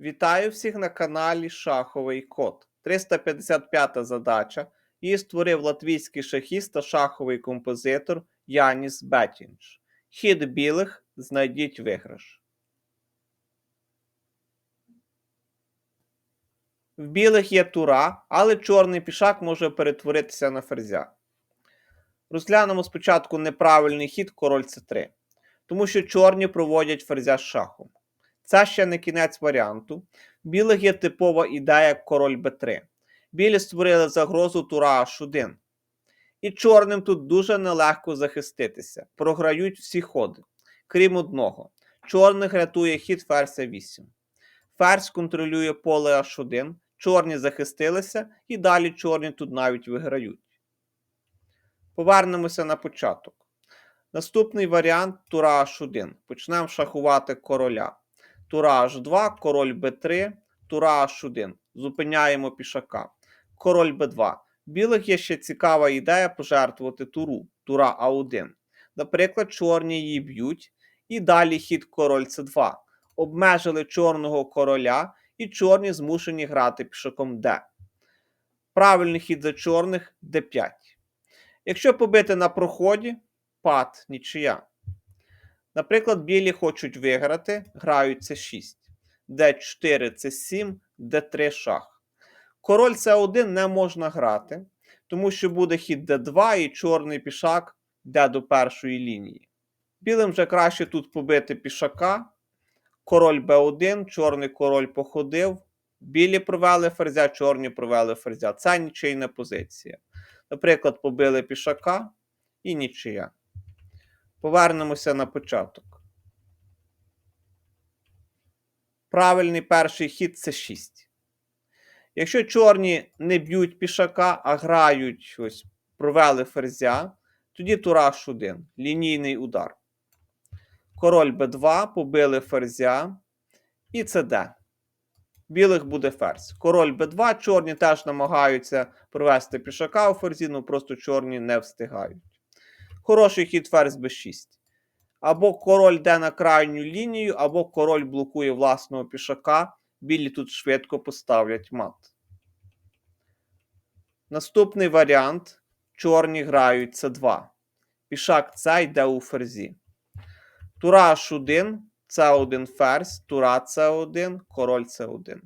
Вітаю всіх на каналі Шаховий Код. 355 задача. Її створив латвійський шахіст та шаховий композитор Яніс Бетінч. Хід білих знайдіть виграш. В білих є тура, але чорний пішак може перетворитися на ферзя. Розглянемо спочатку неправильний хід король С3, тому що чорні проводять ферзя з шахом. Це ще не кінець варіанту. Білих є типова ідея король Б3. Білі створили загрозу тура H1. І чорним тут дуже нелегко захиститися. Програють всі ходи, крім одного. Чорних рятує хід ферзь 8. Ферзь контролює поле H1, чорні захистилися, і далі чорні тут навіть виграють. Повернемося на початок. Наступний варіант тура H1. Почнемо шахувати короля. Тура H2, король Б3, тура H1. Зупиняємо пішака. Король Б2. Білих є ще цікава ідея пожертвувати туру, тура А1. Наприклад, чорні її б'ють. І далі хід король С2. Обмежили чорного короля, і чорні змушені грати пішаком Д. Правильний хід за чорних Д5. Якщо побити на проході, пад нічия. Наприклад, білі хочуть виграти, грають С6, Д4 С7, Д3 шах. Король С1 не можна грати, тому що буде хід Д2 і чорний пішак йде до першої лінії. Білим вже краще тут побити пішака. Король Б1, чорний король походив. Білі провели ферзя, чорні провели ферзя. Це нічийна позиція. Наприклад, побили пішака і нічия. Повернемося на початок. Правильний перший хід це 6. Якщо чорні не б'ють пішака, а грають ось, провели ферзя, тоді тураж 1, лінійний удар. Король Б2, побили ферзя. І це Д. Білих буде ферзь. Король Б2, чорні теж намагаються провести пішака у ферзі, ну просто чорні не встигають. Хороший хід ферзь Б6. Або король йде на крайню лінію, або король блокує власного пішака. Білі тут швидко поставлять мат. Наступний варіант. Чорні грають С2. Пішак С йде у ферзі. Тура H1, С1 ферзь, Тура С1, король С1.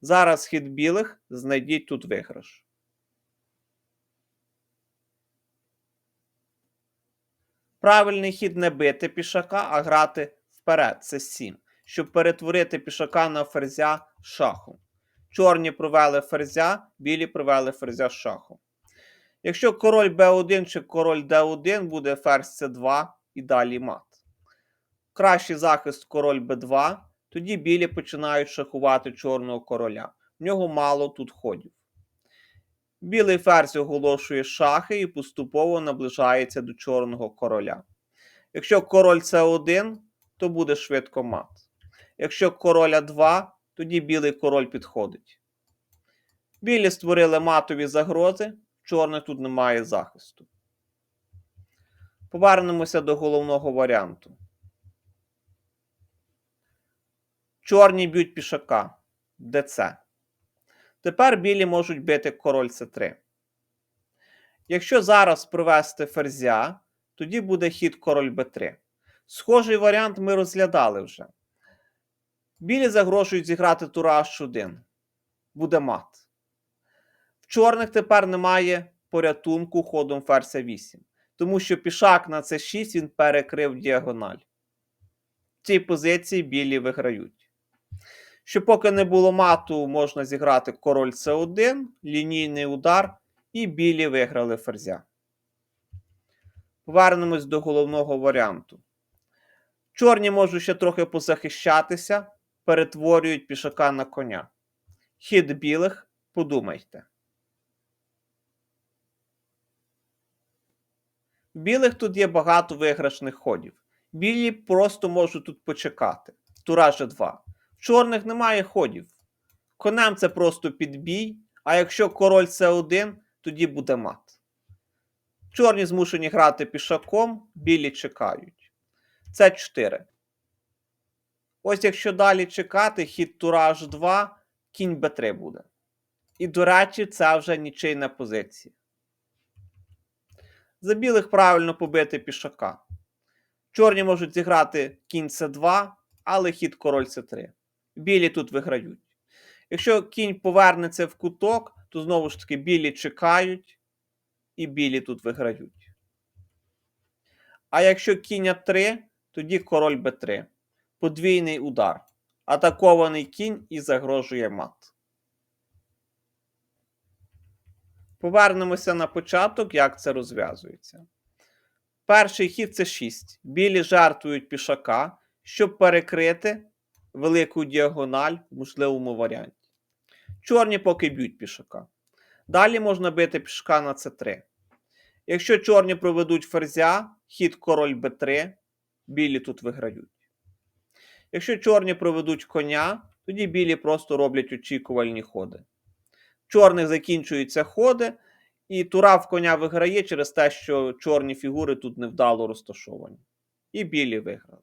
Зараз хід білих, знайдіть тут виграш. Правильний хід не бити пішака, а грати вперед. Це 7. Щоб перетворити пішака на ферзя шахом. Чорні провели ферзя, білі провели ферзя шахом. Якщо король Б1 чи король Д1 буде ферзь С2 і далі мат. Кращий захист король Б2, тоді білі починають шахувати чорного короля. В нього мало тут ходів. Білий ферзь оголошує шахи і поступово наближається до чорного короля. Якщо король С1, то буде швидко мат. Якщо короля 2, тоді білий король підходить. Білі створили матові загрози, чорних тут немає захисту. Повернемося до головного варіанту. Чорні б'ють пішака. ДЦ. Тепер білі можуть бити король С3. Якщо зараз провести ферзя, тоді буде хід король Б3. Схожий варіант ми розглядали вже. Білі загрожують зіграти тура H1. Буде мат. В чорних тепер немає порятунку ходом ферзя 8. Тому що пішак на С6 він перекрив діагональ. В цій позиції білі виграють. Що поки не було мату, можна зіграти король С1, лінійний удар, і білі виграли ферзя. Повернемось до головного варіанту. Чорні можуть ще трохи позахищатися, перетворюють пішака на коня. Хід білих, подумайте. Білих тут є багато виграшних ходів. Білі просто можуть тут почекати. Тура G2 чорних немає ходів. Конем це просто підбій, а якщо король С1, тоді буде мат. Чорні змушені грати пішаком, білі чекають. С4. Ось якщо далі чекати, хід тура H2, кінь Б3 буде. І, до речі, це вже нічийна позиція. За білих правильно побити пішака. Чорні можуть зіграти кінь С2, але хід король С3. Білі тут виграють. Якщо кінь повернеться в куток, то знову ж таки білі чекають, і білі тут виграють. А якщо кінь А3, тоді король Б3. Подвійний удар. Атакований кінь і загрожує мат. Повернемося на початок, як це розв'язується. Перший хід це 6. Білі жертвують пішака, щоб перекрити велику діагональ в можливому варіанті. Чорні поки б'ють пішака. Далі можна бити пішака на С3. Якщо чорні проведуть ферзя, хід король Б3, білі тут виграють. Якщо чорні проведуть коня, тоді білі просто роблять очікувальні ходи. Чорних закінчуються ходи, і тура в коня виграє через те, що чорні фігури тут невдало розташовані. І білі виграли.